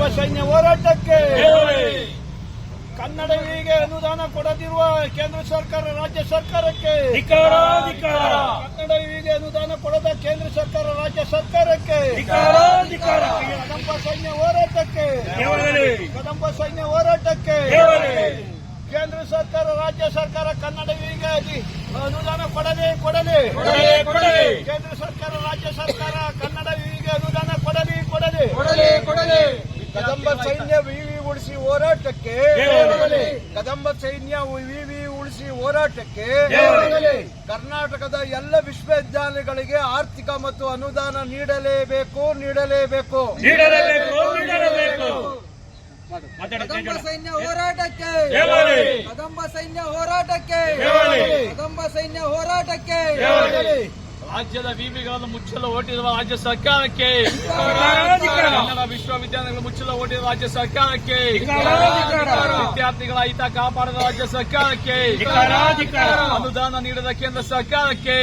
ಕದಂಬ ಸೈನ್ಯ ಹೋರಾಟಕ್ಕೆ ಕನ್ನಡವಿಗೆ ಅನುದಾನ ಕೊಡದಿರುವ ಕೇಂದ್ರ ಸರ್ಕಾರ ರಾಜ್ಯ ಸರ್ಕಾರಕ್ಕೆ ಧಿಕ್ಕಾರ ಅನುದಾನ ಕೊಡದ ಕೇಂದ್ರ ಸರ್ಕಾರ ರಾಜ್ಯ ಸರ್ಕಾರಕ್ಕೆ ಕದಂಬ ಸೈನ್ಯ ಹೋರಾಟಕ್ಕೆ ಕದಂಬ ಸೈನ್ಯ ಹೋರಾಟಕ್ಕೆ. ಕೇಂದ್ರ ಸರ್ಕಾರ ರಾಜ್ಯ ಸರ್ಕಾರ ಕನ್ನಡವಿಗೆ ಅಧಿ- ಅನುದಾನ ಕೊಡಲಿ ಕೊಡಲಿ. ಕೇಂದ್ರ ಸರ್ಕಾರ ರಾಜ್ಯ ಸರ್ಕಾರ ಕನ್ನಡವಿಗೆ ಅನುದಾನ ಕೊಡಲಿ ಕೊಡಲಿ, ಕೊಡಲಿ. ಕದಂಬ ಸೈನ್ಯ ವಿವಿ ಉಳಿಸಿ ಹೋರಾಟಕ್ಕೆ. ಕದಂಬ ಸೈನ್ಯ ವಿವಿ ಉಳಿಸಿ ಹೋರಾಟಕ್ಕೆ. ಕರ್ನಾಟಕದ ಎಲ್ಲ ವಿಶ್ವವಿದ್ಯಾಲಯಗಳಿಗೆ ಆರ್ಥಿಕ ಮತ್ತು ಅನುದಾನ ನೀಡಲೇಬೇಕು ನೀಡಲೇಬೇಕು ಕದಂಬ ಸೈನ್ಯ ಹೋರಾಟಕ್ಕೆ. ಕದಂಬ ಸೈನ್ಯ ಹೋರಾಟಕ್ಕೆ. ಕದಂಬ ಸೈನ್ಯ ಹೋರಾಟಕ್ಕೆ. ರಾಜ್ಯದ ವಿವಿಗಳನ್ನು ಮುಚ್ಚಲು ಹೊರಟಿರುವ ರಾಜ್ಯ ಸರ್ಕಾರಕ್ಕೆ. ಕನ್ನಡ ವಿಶ್ವವಿದ್ಯಾಲಯಗಳು ಮುಚ್ಚಲು ಹೊರಟಿರುವ ರಾಜ್ಯ ಸರ್ಕಾರಕ್ಕೆ. ವಿದ್ಯಾರ್ಥಿಗಳ ಹಿತ ಕಾಪಾಡದ ರಾಜ್ಯ ಸರ್ಕಾರಕ್ಕೆ. ಅನುದಾನ ನೀಡದ ಕೇಂದ್ರ ಸರ್ಕಾರಕ್ಕೆ.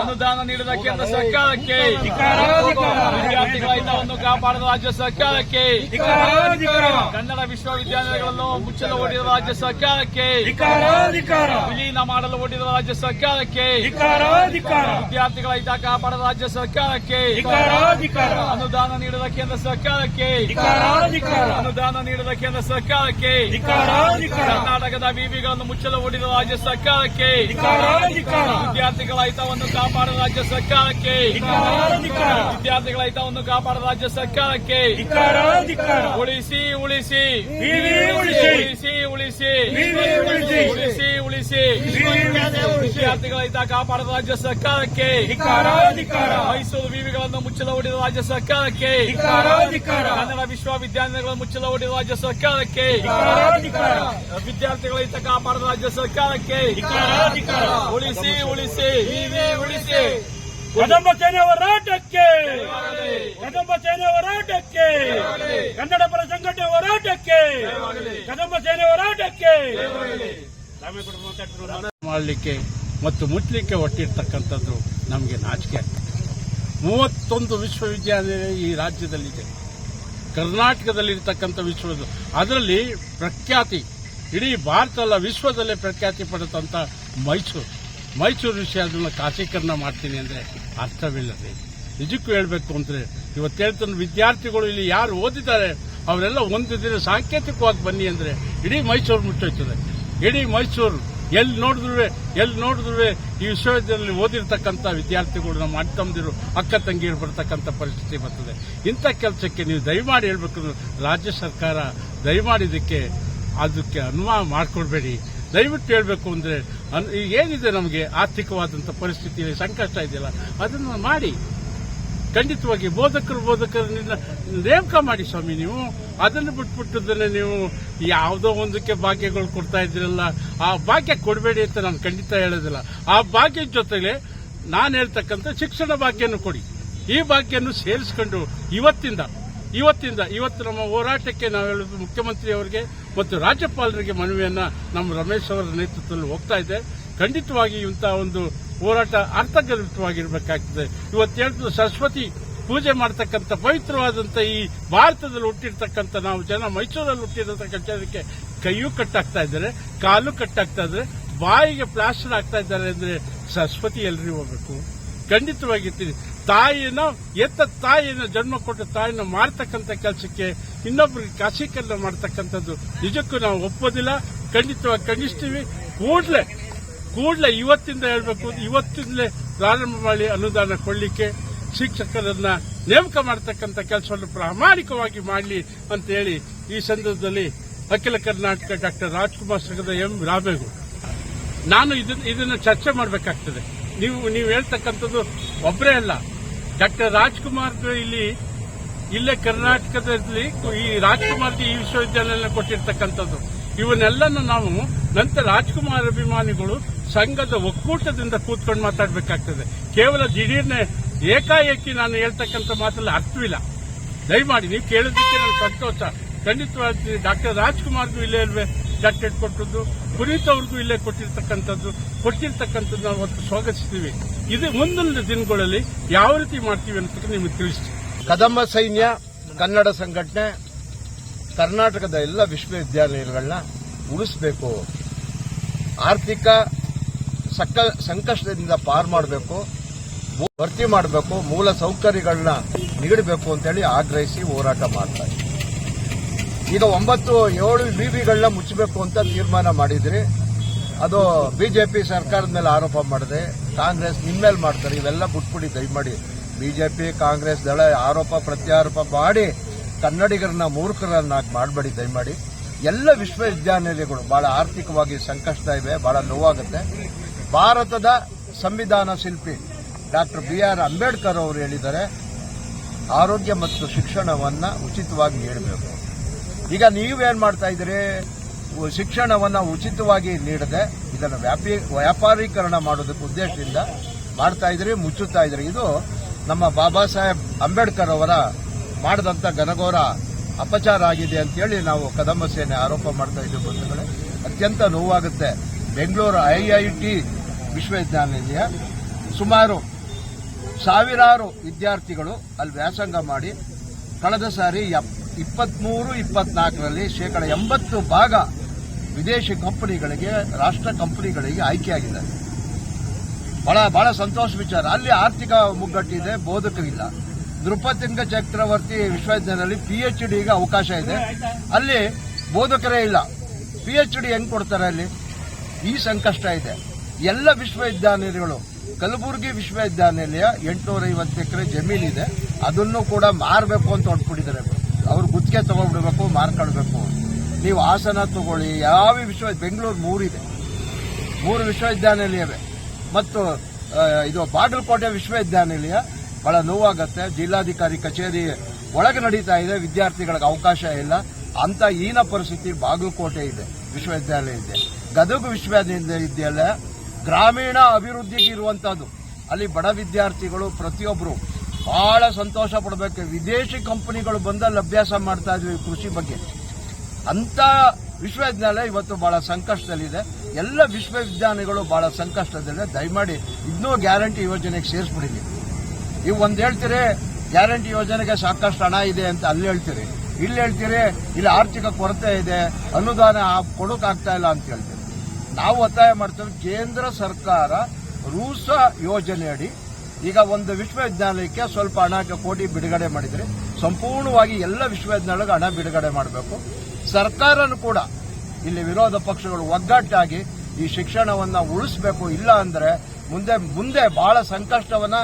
ಅನುದಾನ ನೀಡದ ಕೇಂದ್ರ ಸರ್ಕಾರಕ್ಕೆ. ವಿದ್ಯಾರ್ಥಿಗಳ ಹಿತವನ್ನು ಕಾಪಾಡದ ರಾಜ್ಯ ಸರ್ಕಾರಕ್ಕೆ. ಕನ್ನಡ ವಿಶ್ವವಿದ್ಯಾಲಯಗಳನ್ನು ಮುಚ್ಚಲು ಓಡಿರುವ ರಾಜ್ಯ ಸರ್ಕಾರಕ್ಕೆ. ವಿಲೀನ ಮಾಡಲು ಓಡಿರುವ ರಾಜ್ಯ ಸರ್ಕಾರಕ್ಕೆ. ವಿದ್ಯಾರ್ಥಿಗಳ ಹಿತ ಕಾಪಾಡದ ರಾಜ್ಯ ಸರ್ಕಾರಕ್ಕೆ. ಅನುದಾನ ನೀಡದ ಕೇಂದ್ರ ಸರ್ಕಾರಕ್ಕೆ. ಅನುದಾನ ನೀಡದ ಕೇಂದ್ರ ಸರ್ಕಾರಕ್ಕೆ. ಕರ್ನಾಟಕದ ವಿವಿಗಳನ್ನು ಮುಚ್ಚಲು ಓಡಿದ ರಾಜ್ಯ ಸರ್ಕಾರಕ್ಕೆ. ವಿದ್ಯಾರ್ಥಿಗಳ ಹಿತವನ್ನು ಕಾಪಾಡದ ರಾಜ್ಯ ಸರ್ಕಾರಕ್ಕೆ. ವಿದ್ಯಾರ್ಥಿಗಳ ಹಿತವನ್ನು ಕಾಪಾಡದ ರಾಜ್ಯ ಸರ್ಕಾರಕ್ಕೆ ಉಳಿಸಿ. ಉಳಿಸಿ ಉಳಿಸಿ ವಿವಿ ಉಳಿಸಿ. ಉಳಿಸಿ ಉಳಿಸಿ ವಿದ್ಯಾರ್ಥಿಗಳ ಹಿತ ಕಾಪಾಡದ ರಾಜ್ಯ ಸರ್ಕಾರಕ್ಕೆ. ಮೈಸೂರು ವಿವಿಗಳನ್ನು ಮುಚ್ಚಲು ಹೊಡೆದ ರಾಜ್ಯ ಸರ್ಕಾರಕ್ಕೆ. ಕನ್ನಡ ವಿಶ್ವವಿದ್ಯಾಲಯಗಳನ್ನು ಮುಚ್ಚಲು ಹೊಡೆದ ರಾಜ್ಯ ಸರ್ಕಾರಕ್ಕೆ. ವಿದ್ಯಾರ್ಥಿಗಳ ಹಿತ ಕಾಪಾಡದ ರಾಜ್ಯ ಸರ್ಕಾರಕ್ಕೆ. ಉಳಿಸಿ ಉಳಿಸಿ. ವಿವಿ ಉಳಿಸಿ. ಕದಂಬ ಸೇನೆ ಹೋರಾಟಕ್ಕೆ. ಕದಂಬ ಸೇನೆ ಹೋರಾಟಕ್ಕೆ. ಕನ್ನಡ ಪರ ಸಂಘಟನೆ ಹೋರಾಟಕ್ಕೆ. ಕದಂಬ ಸೇನೆ ಹೋರಾಟಕ್ಕೆ. ಮಾಡಲಿಕ್ಕೆ ಮತ್ತು ಮುಚ್ಚಲಿಕ್ಕೆ ಹೊಟ್ಟಿರ್ತಕ್ಕಂಥದ್ದು ನಮಗೆ ನಾಚಿಕೆ ಆಗ್ತದೆ. ಮೂವತ್ತೊಂದು ವಿಶ್ವವಿದ್ಯಾಲಯ ಈ ರಾಜ್ಯದಲ್ಲಿದೆ. ಕರ್ನಾಟಕದಲ್ಲಿರ್ತಕ್ಕಂಥ ವಿಶ್ವದ ಅದರಲ್ಲಿ ಪ್ರಖ್ಯಾತಿ, ಇಡೀ ಭಾರತ ಅಲ್ಲ, ವಿಶ್ವದಲ್ಲೇ ಪ್ರಖ್ಯಾತಿ ಪಡೆದಂಥ ಮೈಸೂರು. ಮೈಸೂರು ವಿಷಯ ಅದನ್ನು ಖಾಸೀಕರಣ ಮಾಡ್ತೀನಿ ಅಂದರೆ ಅರ್ಥವಿಲ್ಲದೆ. ನಿಜಕ್ಕೂ ಹೇಳಬೇಕು ಅಂದರೆ, ಇವತ್ತು ಹೇಳ್ತಾನೆ ವಿದ್ಯಾರ್ಥಿಗಳು ಇಲ್ಲಿ ಯಾರು ಓದಿದ್ದಾರೆ, ಅವರೆಲ್ಲ ಒಂದು ದಿನ ಸಾಂಕೇತಿಕವಾಗಿ ಬನ್ನಿ ಅಂದರೆ ಇಡೀ ಮೈಸೂರು ಮುಚ್ಚೋಯ್ತದೆ. ಇಡೀ ಮೈಸೂರು ಎಲ್ಲಿ ನೋಡಿದ್ರು ಎಲ್ಲಿ ನೋಡಿದ್ರು ಈ ವಿಶ್ವವಿದ್ಯಾಲಯದಲ್ಲಿ ಓದಿರ್ತಕ್ಕಂಥ ವಿದ್ಯಾರ್ಥಿಗಳು ನಮ್ಮ ಅಣ್ಣ ತಮ್ಮದಿರು, ಅಕ್ಕ ತಂಗಿಯರು ಬರ್ತಕ್ಕಂಥ ಪರಿಸ್ಥಿತಿ ಬರ್ತದೆ. ಇಂಥ ಕೆಲಸಕ್ಕೆ ನೀವು ದಯಮಾಡಿ ಹೇಳಬೇಕು ರಾಜ್ಯ ಸರ್ಕಾರ ದಯಮಾಡಿ ಇದಕ್ಕೆ ಅದಕ್ಕೆ ಅನುಮಾನ ಮಾಡಿಕೊಡ್ಬೇಡಿ. ದಯವಿಟ್ಟು ಹೇಳಬೇಕು ಅಂದರೆ ಈಗ ಏನಿದೆ ನಮಗೆ ಆರ್ಥಿಕವಾದಂಥ ಪರಿಸ್ಥಿತಿಯಲ್ಲಿ ಸಂಕಷ್ಟ ಇದೆಯಲ್ಲ, ಅದನ್ನು ಮಾಡಿ. ಖಂಡಿತವಾಗಿ ಬೋಧಕರು ಬೋಧಕರನ್ನ ನೇಮಕ ಮಾಡಿ ಸ್ವಾಮಿ ನೀವು. ಅದನ್ನು ಬಿಟ್ಬಿಟ್ಟದನ್ನೇ ನೀವು ಯಾವುದೋ ಒಂದಕ್ಕೆ ಭಾಗ್ಯಗಳು ಕೊಡ್ತಾ ಇದ್ರಲ್ಲ ಆ ಭಾಗ್ಯ ಕೊಡಬೇಡಿ ಅಂತ ನಾನು ಖಂಡಿತ ಹೇಳೋದಿಲ್ಲ. ಆ ಭಾಗ್ಯದ ಜೊತೆಗೆ ನಾನು ಹೇಳ್ತಕ್ಕಂಥ ಶಿಕ್ಷಣ ಭಾಗ್ಯನೂ ಕೊಡಿ. ಈ ಭಾಗ್ಯನ್ನು ಸೇರಿಸ್ಕೊಂಡು ಇವತ್ತಿಂದ ಇವತ್ತಿಂದ, ಇವತ್ತು ನಮ್ಮ ಹೋರಾಟಕ್ಕೆ ನಾವು ಹೇಳೋದು ಮುಖ್ಯಮಂತ್ರಿ ಅವರಿಗೆ ಮತ್ತು ರಾಜ್ಯಪಾಲರಿಗೆ ಮನವಿಯನ್ನ ನಮ್ಮ ರಮೇಶ್ ಅವರ ನೇತೃತ್ವದಲ್ಲಿ ಹೋಗ್ತಾ ಇದೆ. ಖಂಡಿತವಾಗಿ ಇಂಥ ಒಂದು ಹೋರಾಟ ಅರ್ಥಗರ್ಭಿತವಾಗಿರಬೇಕಾಗ್ತದೆ. ಇವತ್ತು ಹೇಳ್ತದೆ ಸರಸ್ವತಿ ಪೂಜೆ ಮಾಡತಕ್ಕಂತ ಪವಿತ್ರವಾದಂಥ ಈ ಭಾರತದಲ್ಲಿ ಹುಟ್ಟಿರ್ತಕ್ಕಂಥ ನಾವು ಜನ ಮೈಸೂರಲ್ಲಿ ಹುಟ್ಟಿರತಕ್ಕಂಥ ಜನಕ್ಕೆ ಕೈಯೂ ಕಟ್ಟಾಗ್ತಾ ಇದ್ದಾರೆ, ಕಾಲು ಕಟ್ಟಾಗ್ತಾ ಇದ್ದಾರೆ, ಬಾಯಿಗೆ ಪ್ಲಾಸ್ಟರ್ ಆಗ್ತಾ ಇದ್ದಾರೆ ಅಂದ್ರೆ ಸರಸ್ವತಿ ಎಲ್ರಿ ಹೋಗಬೇಕು. ಖಂಡಿತವಾಗಿರ್ತೀನಿ ತಾಯಿನ ಎತ್ತ ತಾಯಿನ ಜನ್ಮ ಕೊಟ್ಟ ತಾಯಿನ ಮಾಡ್ತಕ್ಕಂಥ ಕೆಲಸಕ್ಕೆ ಇನ್ನೊಬ್ಬರಿಗೆ ಖಾಸೀಕರಣ ಮಾಡ್ತಕ್ಕಂಥದ್ದು ನಿಜಕ್ಕೂ ನಾವು ಒಪ್ಪೋದಿಲ್ಲ. ಖಂಡಿತವಾಗಿ ಖಂಡಿಸ್ತೀವಿ. ಕೂಡಲೇ ಕೂಡಲೇ ಇವತ್ತಿಂದ ಹೇಳಬೇಕು, ಇವತ್ತಿಂದಲೇ ಪ್ರಾರಂಭ ಮಾಡಿ ಅನುದಾನ ಕೊಡಲಿಕ್ಕೆ. ಶಿಕ್ಷಕರನ್ನ ನೇಮಕ ಮಾಡತಕ್ಕಂತ ಕೆಲಸವನ್ನು ಪ್ರಾಮಾಣಿಕವಾಗಿ ಮಾಡಲಿ ಅಂತ ಹೇಳಿ ಈ ಸಂದರ್ಭದಲ್ಲಿ ಅಖಿಲ ಕರ್ನಾಟಕ ಡಾಕ್ಟರ್ ರಾಜ್ಕುಮಾರ್ ಸಂಘದ ಎಂ ರಾಮೇಗೌಡ. ನಾನು ಇದನ್ನು ಚರ್ಚೆ ಮಾಡಬೇಕಾಗ್ತದೆ. ನೀವು ನೀವು ಹೇಳ್ತಕ್ಕಂಥದ್ದು ಒಬ್ಬರೇ ಅಲ್ಲ. ಡಾಕ್ಟರ್ ರಾಜ್ಕುಮಾರ್ ಇಲ್ಲಿ, ಇಲ್ಲೇ ಕರ್ನಾಟಕದಲ್ಲಿ ಈ ರಾಜ್ಕುಮಾರ್ಗೆ ಈ ವಿಶ್ವವಿದ್ಯಾಲಯ ಕೊಟ್ಟಿರ್ತಕ್ಕಂಥದ್ದು. ಇವನ್ನೆಲ್ಲನೂ ನಾವು ನಂತರ ರಾಜ್ಕುಮಾರ್ ಅಭಿಮಾನಿಗಳು ಸಂಘದ ಒಕ್ಕೂಟದಿಂದ ಕೂತ್ಕೊಂಡು ಮಾತಾಡಬೇಕಾಗ್ತದೆ. ಕೇವಲ ದಿಢೀರ್ನೆ ಏಕಾಏಕಿ ನಾನು ಹೇಳ್ತಕ್ಕಂಥ ಮಾತಲ್ಲಿ ಅರ್ಥವಿಲ್ಲ ದಯಮಾಡಿ ನೀವು ಕೇಳೋದಕ್ಕೆ ನಾನು ಸಂತೋಷ. ಖಂಡಿತವಾಗಿ ಡಾಕ್ಟರ್ ರಾಜ್ಕುಮಾರ್ಗೂ ಇಲ್ಲೇ ಇಲ್ವೇ ಡಾಕ್ಟರೇಟ್ ಕೊಟ್ಟದ್ದು, ಪುನೀತ್ ಅವ್ರಿಗೂ ಇಲ್ಲೇ ಕೊಟ್ಟಿರ್ತಕ್ಕಂಥದ್ದು ಕೊಟ್ಟಿರ್ತಕ್ಕಂಥದ್ದು ನಾವು ಅವತ್ತು ಸ್ವಾಗತಿಸ್ತೀವಿ. ಇದು ಮುಂದಿನ ದಿನಗಳಲ್ಲಿ ಯಾವ ರೀತಿ ಮಾಡ್ತೀವಿ ಅಂತ ನಿಮಗೆ ತಿಳಿಸಿ ಕದಂಬ ಸೈನ್ಯ, ಕನ್ನಡ ಸಂಘಟನೆ, ಕರ್ನಾಟಕದ ಎಲ್ಲ ವಿಶ್ವವಿದ್ಯಾಲಯಗಳನ್ನ ಉಳಿಸಬೇಕು. ಆರ್ಥಿಕ ಸಕ ಸಂಕಷ್ಟದಿಂದ ಪಾರು ಮಾಡಬೇಕು. ಭರ್ತಿ ಮಾಡಬೇಕು, ಮೂಲ ಸೌಕರ್ಯಗಳನ್ನ ನೀಡಬೇಕು ಅಂತೇಳಿ ಆಗ್ರಹಿಸಿ ಹೋರಾಟ ಮಾಡ್ತಾರೆ ಈಗ ಒಂಬತ್ತು, ಏಳು ವಿವಿಗಳನ್ನ ಮುಚ್ಚಬೇಕು ಅಂತ ತೀರ್ಮಾನ ಮಾಡಿದ್ರಿ. ಅದು ಬಿಜೆಪಿ ಸರ್ಕಾರದ ಮೇಲೆ ಆರೋಪ ಮಾಡಿದೆ. ಕಾಂಗ್ರೆಸ್ ನಿಮ್ಮ ಮೇಲೆ ಮಾಡ್ತಾರೆ. ಇವೆಲ್ಲ ಬಿಟ್ಬಿಡಿ, ದಯಮಾಡಿ. ಬಿಜೆಪಿ, ಕಾಂಗ್ರೆಸ್ ದಳ ಆರೋಪ, ಪ್ರತ್ಯಾರೋಪ ಮಾಡಿ ಕನ್ನಡಿಗರನ್ನ ಮೂರ್ಖರನ್ನಾಗಿ ಮಾಡಬೇಡಿ, ದಯಮಾಡಿ. ಎಲ್ಲ ವಿಶ್ವವಿದ್ಯಾನಿಲಯಗಳು ಬಹಳ ಆರ್ಥಿಕವಾಗಿ ಸಂಕಷ್ಟ ಇವೆ, ಬಹಳ ನೋವಾಗುತ್ತೆ. ಭಾರತದ ಸಂವಿಧಾನ ಶಿಲ್ಪಿ ಡಾಕ್ಟರ್ ಬಿ ಆರ್ ಅಂಬೇಡ್ಕರ್ ಅವರು ಹೇಳಿದ್ದಾರೆ ಆರೋಗ್ಯ ಮತ್ತು ಶಿಕ್ಷಣವನ್ನು ಉಚಿತವಾಗಿ ನೀಡಬೇಕು. ಈಗ ನೀವೇನು ಮಾಡ್ತಾ ಇದ್ದೀರಿ? ಶಿಕ್ಷಣವನ್ನು ಉಚಿತವಾಗಿ ನೀಡದೆ ಇದನ್ನು ವ್ಯಾಪಿ, ವ್ಯಾಪಾರೀಕರಣ ಮಾಡೋದಕ್ಕೆ ಉದ್ದೇಶದಿಂದ ಮಾಡ್ತಾ ಇದ್ರಿ ಮುಚ್ಚುತ್ತಾ ಇದ್ರಿ ಇದು ನಮ್ಮ ಬಾಬಾ ಸಾಹೇಬ್ ಅಂಬೇಡ್ಕರ್ ಅವರ ಮಾಡಿದಂಥ ಘನಘೋರ ಅಪಚಾರ ಆಗಿದೆ ಅಂತೇಳಿ ನಾವು ಕದಂಬ ಸೇನೆ ಆರೋಪ ಮಾಡ್ತಾ ಇದ್ದೀವಿ ಬಂಧುಗಳೇ. ಅತ್ಯಂತ ನೋವಾಗುತ್ತೆ. ಬೆಂಗಳೂರು ಐಐಟಿ ವಿಶ್ವವಿದ್ಯಾನಿಲಯ ಸುಮಾರು ಸಾವಿರಾರು ವಿದ್ಯಾರ್ಥಿಗಳು ಅಲ್ಲಿ ವ್ಯಾಸಂಗ ಮಾಡಿ ಕಳೆದ ಸಾರಿ ಇಪ್ಪತ್ಮೂರು, ಇಪ್ಪತ್ನಾಲ್ಕರಲ್ಲಿ ಶೇಕಡ ಎಂಬತ್ತು ಭಾಗ ವಿದೇಶಿ ಕಂಪನಿಗಳಿಗೆ, ರಾಷ್ಟ್ರ ಕಂಪನಿಗಳಿಗೆ ಆಯ್ಕೆಯಾಗಿದ್ದಾರೆ ಬಹಳ ಬಹಳ ಸಂತೋಷ ವಿಚಾರ. ಅಲ್ಲಿ ಆರ್ಥಿಕ ಮುಗ್ಗಟ್ಟಿದೆ ಬೋಧಕರಿಲ್ಲ ದೃಪತಿಂಗ ಚಕ್ರವರ್ತಿ ವಿಶ್ವವಿದ್ಯಾಲಯದಲ್ಲಿ ಪಿ ಎಚ್ ಡಿಗೆ ಅವಕಾಶ ಇದೆ. ಅಲ್ಲಿ ಬೋಧಕರೇ ಇಲ್ಲ. ಪಿ ಎಚ್ ಡಿ ಹೆಂಗ್ ಕೊಡ್ತಾರೆ ಅಲ್ಲಿ? ಈ ಸಂಕಷ್ಟ ಇದೆ. ಎಲ್ಲ ವಿಶ್ವವಿದ್ಯಾನಿಲಯಗಳು ಕಲಬುರಗಿ ವಿಶ್ವವಿದ್ಯಾನಿಲಯ ಎಂಟುನೂರ ಐವತ್ತು ಎಕರೆ ಜಮೀನಿದೆ. ಅದನ್ನು ಕೂಡ ಮಾರಬೇಕು ಅಂತ ಹೊಡ್ಬಿಟ್ಟಿದ್ದಾರೆ ಅವ್ರು ಗುತ್ತಿಗೆ ತಗೊಂಡ್ಬಿಡ್ಬೇಕು ಮಾರ್ಕೊಳ್ಬೇಕು ನೀವು ಹಾಸನ ತಗೊಳ್ಳಿ, ಯಾವ ವಿಶ್ವ ಬೆಂಗಳೂರು ಮೂರಿದೆ. ಮೂರು ವಿಶ್ವವಿದ್ಯಾನಿಲಯವೇ. ಮತ್ತು ಇದು ಬಾಗಲಕೋಟೆ ವಿಶ್ವವಿದ್ಯಾನಿಲಯ ಬಹಳ ನೋವಾಗತ್ತೆ. ಜಿಲ್ಲಾಧಿಕಾರಿ ಕಚೇರಿ ಒಳಗೆ ನಡೀತಾ ಇದೆ. ವಿದ್ಯಾರ್ಥಿಗಳಿಗೆ ಅವಕಾಶ ಇಲ್ಲ. ಅಂತ ಹೀನ ಪರಿಸ್ಥಿತಿ ಬಾಗಲಕೋಟೆ ಇದೆ. ವಿಶ್ವವಿದ್ಯಾಲಯ ಇದೆ. ಗದಗ ವಿಶ್ವವಿದ್ಯಾಲಯ ಗ್ರಾಮೀಣ ಅಭಿವೃದ್ಧಿಗೆ ಇರುವಂಥದ್ದು ಅಲ್ಲಿ ಬಡ ವಿದ್ಯಾರ್ಥಿಗಳು ಪ್ರತಿಯೊಬ್ಬರು ಬಹಳ ಸಂತೋಷ ಪಡಬೇಕು. ವಿದೇಶಿ ಕಂಪನಿಗಳು ಬಂದಲ್ಲಿ ಅಭ್ಯಾಸ ಮಾಡ್ತಾ ಇದ್ವಿ ಕೃಷಿ ಬಗ್ಗೆ. ಅಂತ ವಿಶ್ವವಿದ್ಯಾಲಯ ಇವತ್ತು ಬಹಳ ಸಂಕಷ್ಟದಲ್ಲಿದೆ. ಎಲ್ಲ ವಿಶ್ವವಿದ್ಯಾಲಯಗಳು ಬಹಳ ಸಂಕಷ್ಟದಲ್ಲಿದೆ. ದಯಮಾಡಿ ಇನ್ನೂ ಗ್ಯಾರಂಟಿ ಯೋಜನೆಗೆ ಸೇರಿಸ್ಬಿಡಿದ್ವಿ ನೀವು ಒಂದು ಹೇಳ್ತೀರಿ, ಗ್ಯಾರಂಟಿ ಯೋಜನೆಗೆ ಸಾಕಷ್ಟು ಹಣ ಇದೆ ಅಂತ ಅಲ್ಲಿ ಹೇಳ್ತೀರಿ. ಇಲ್ಲಿ ಹೇಳ್ತೀರಿ, ಇಲ್ಲಿ ಆರ್ಥಿಕ ಕೊರತೆ ಇದೆ, ಅನುದಾನ ಕೊಡೋಕ್ಕಾಗ್ತಾ ಇಲ್ಲ ಅಂತ ಹೇಳ್ತೀರಿ. ನಾವು ಒತ್ತಾಯ ಮಾಡ್ತೇವೆ, ಕೇಂದ್ರ ಸರ್ಕಾರ ರೂಸ ಯೋಜನೆಯಡಿ ಈಗ ಒಂದು ವಿಶ್ವವಿದ್ಯಾಲಯಕ್ಕೆ ಸ್ವಲ್ಪ ಹಣ ಕೋಟಿ ಬಿಡುಗಡೆ ಮಾಡಿದರೆ, ಸಂಪೂರ್ಣವಾಗಿ ಎಲ್ಲ ವಿಶ್ವವಿದ್ಯಾಲಯಗಳಿಗೆ ಹಣ ಬಿಡುಗಡೆ ಮಾಡಬೇಕು. ಸರ್ಕಾರನೂ ಕೂಡ ಇಲ್ಲಿ ವಿರೋಧ ಪಕ್ಷಗಳು ಒಗ್ಗಟ್ಟಾಗಿ ಈ ಶಿಕ್ಷಣವನ್ನ ಉಳಿಸಬೇಕು. ಇಲ್ಲ ಅಂದ್ರೆ ಮುಂದೆ ಮುಂದೆ ಬಹಳ ಸಂಕಷ್ಟವನ್ನ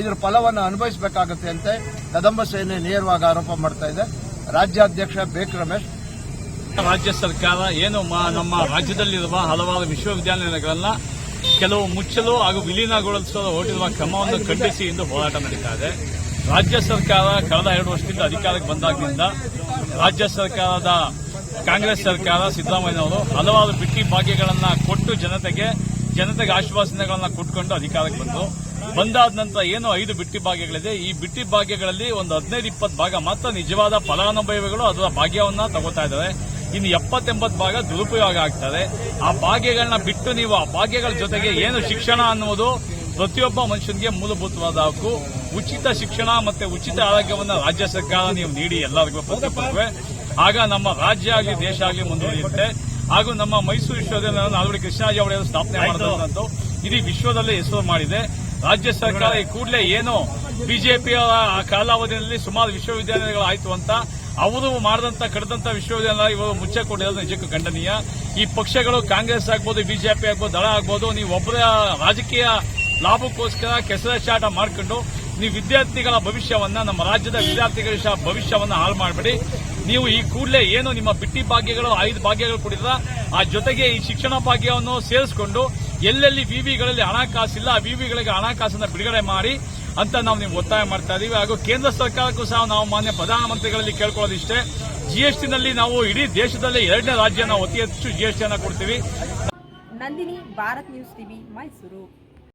ಇದ್ರ ಫಲವನ್ನು ಅನುಭವಿಸಬೇಕಾಗುತ್ತೆ ಅಂತ ಕದಂಬ ಸೇನೆ ನೇರವಾಗಿ ಆರೋಪ ಮಾಡ್ತಾ ಇದೆ. ರಾಜ್ಯಾಧ್ಯಕ್ಷ ಬೇಕ್ ರಮೇಶ್ ರಾಜ್ಯ ಸರ್ಕಾರ ಏನು ನಮ್ಮ ರಾಜ್ಯದಲ್ಲಿರುವ ಹಲವಾರು ವಿಶ್ವವಿದ್ಯಾನಿಲಯಗಳನ್ನ ಕೆಲವು ಮುಚ್ಚಲು ಹಾಗೂ ವಿಲೀನಗೊಳಿಸಲು ಹೊರಟಿರುವ ಕ್ರಮವನ್ನು ಖಂಡಿಸಿ ಇಂದು ಹೋರಾಟ ನಡೀತಾ ಇದೆ. ರಾಜ್ಯ ಸರ್ಕಾರ ಕಳೆದ ಎರಡು ವರ್ಷದಿಂದ ಅಧಿಕಾರಕ್ಕೆ ಬಂದಾಗಿನಿಂದ ರಾಜ್ಯ ಸರ್ಕಾರದ ಕಾಂಗ್ರೆಸ್ ಸರ್ಕಾರ ಸಿದ್ದರಾಮಯ್ಯನವರು ಹಲವಾರು ಬಿಟ್ಟಿ ಭಾಗ್ಯಗಳನ್ನು ಕೊಟ್ಟು ಜನತೆಗೆ ಜನತೆಗೆ ಆಶ್ವಾಸನೆಗಳನ್ನ ಕೊಟ್ಕೊಂಡು ಅಧಿಕಾರಕ್ಕೆ ಬಂದರು ಬಂದಾದ ನಂತರ ಏನು ಐದು ಬಿಟ್ಟಿ ಭಾಗ್ಯಗಳಿದೆ? ಈ ಬಿಟ್ಟಿ ಭಾಗ್ಯಗಳಲ್ಲಿ ಒಂದು ಹದಿನೈದು, ಇಪ್ಪತ್ತು ಭಾಗ ಮಾತ್ರ ನಿಜವಾದ ಫಲಾನುಭವಿಗಳು ಅದರ ಭಾಗ್ಯವನ್ನ ತಗೋತಾ ಇದ್ದಾರೆ. ಇನ್ನು ಎಪ್ಪತ್ತೆಂಬತ್ತು ಭಾಗ ದುರುಪಯೋಗ ಆಗ್ತದೆ. ಆ ಭಾಗ್ಯಗಳನ್ನ ಬಿಟ್ಟು ನೀವು ಆ ಭಾಗ್ಯಗಳ ಜೊತೆಗೆ ಏನು ಶಿಕ್ಷಣ ಅನ್ನುವುದು ಪ್ರತಿಯೊಬ್ಬ ಮನುಷ್ಯನಿಗೆ ಮೂಲಭೂತವಾದ ಹಕ್ಕು. ಉಚಿತ ಶಿಕ್ಷಣ ಮತ್ತೆ ಉಚಿತ ಆರೋಗ್ಯವನ್ನು ರಾಜ್ಯ ಸರ್ಕಾರ ನೀವು ನೀಡಿ ಎಲ್ಲರಿಗೂ ಪ್ರತಿಪಡುವೆ ಆಗ ನಮ್ಮ ರಾಜ್ಯ ಆಗಲಿ ದೇಶ ಆಗಲಿ ಮುಂದುವರಿಯುತ್ತೆ. ಹಾಗೂ ನಮ್ಮ ಮೈಸೂರು ವಿಶ್ವವಿದ್ಯಾಲಯ ನಾಲ್ವಡಿ ಕೃಷ್ಣರಾಜ ಅವರ ಸ್ಥಾಪನೆ ಮಾಡಿದಂತೂ ಇಡೀ ವಿಶ್ವದಲ್ಲೇ ಹೆಸರು ಮಾಡಿದೆ. ರಾಜ್ಯ ಸರ್ಕಾರ ಈ ಕೂಡಲೇ ಏನು ಬಿಜೆಪಿಯ ಕಾಲಾವಧಿಯಲ್ಲಿ ಸುಮಾರು ವಿಶ್ವವಿದ್ಯಾಲಯಗಳು ಆಯಿತು ಅಂತ ಅವರು ಮಾಡಿದಂತ ಕಡಿದಂತ ವಿಶ್ವವಿದ್ಯಾಲಯ ಇವರು ಮುಚ್ಚೆ ಕೊಟ್ಟಿರೋದು ನಿಜಕ್ಕೂ ಖಂಡನೀಯ. ಈ ಪಕ್ಷಗಳು ಕಾಂಗ್ರೆಸ್ ಆಗ್ಬೋದು, ಬಿಜೆಪಿ ಆಗ್ಬೋದು, ದಳ ಆಗ್ಬೋದು, ನೀವು ಒಬ್ಬರ ರಾಜಕೀಯ ಲಾಭಕ್ಕೋಸ್ಕರ ಕೆಸರಾಟ ಮಾಡಿಕೊಂಡು ನೀವು ವಿದ್ಯಾರ್ಥಿಗಳ ಭವಿಷ್ಯವನ್ನ, ನಮ್ಮ ರಾಜ್ಯದ ವಿದ್ಯಾರ್ಥಿಗಳ ಭವಿಷ್ಯವನ್ನ ಹಾಳು ಮಾಡಬೇಡಿ. ನೀವು ಈ ಕೂಡಲೇ ಏನು ನಿಮ್ಮ ಬಿಟ್ಟಿ ಭಾಗ್ಯಗಳು, ಐದು ಭಾಗ್ಯಗಳು ಕೊಡಿದ್ರ ಆ ಜೊತೆಗೆ ಈ ಶಿಕ್ಷಣ ಭಾಗ್ಯವನ್ನು ಸೇರಿಸಿಕೊಂಡು ಎಲ್ಲೆಲ್ಲಿ ವಿವಿಗಳಲ್ಲಿ ಹಣಕಾಸಿಲ್ಲ ಆ ವಿವಿಗಳಿಗೆ ಹಣಕಾಸನ್ನು ಬಿಡುಗಡೆ ಮಾಡಿ ಅಂತ ನಾವು ನಿಮ್ಗೆ ಒತ್ತಾಯ ಮಾಡ್ತಾ ಇದೀವಿ. ಹಾಗೂ ಕೇಂದ್ರ ಸರ್ಕಾರಕ್ಕೂ ಸಹ ನಾವು ಮಾನ್ಯ ಪ್ರಧಾನಮಂತ್ರಿಗಳಲ್ಲಿ ಕೇಳ್ಕೊಳ್ಳೋದಿಷ್ಟೇ. ಜಿಎಸ್ಟಿನಲ್ಲಿ ನಾವು ಇಡೀ ದೇಶದಲ್ಲೇ ಎರಡನೇ ರಾಜ್ಯ ನಾವು ಅತಿ ಹೆಚ್ಚು ಜಿಎಸ್ಟಿಯನ್ನು ಕೊಡ್ತೀವಿ. Nandini, Bharat news TV, Mysuru.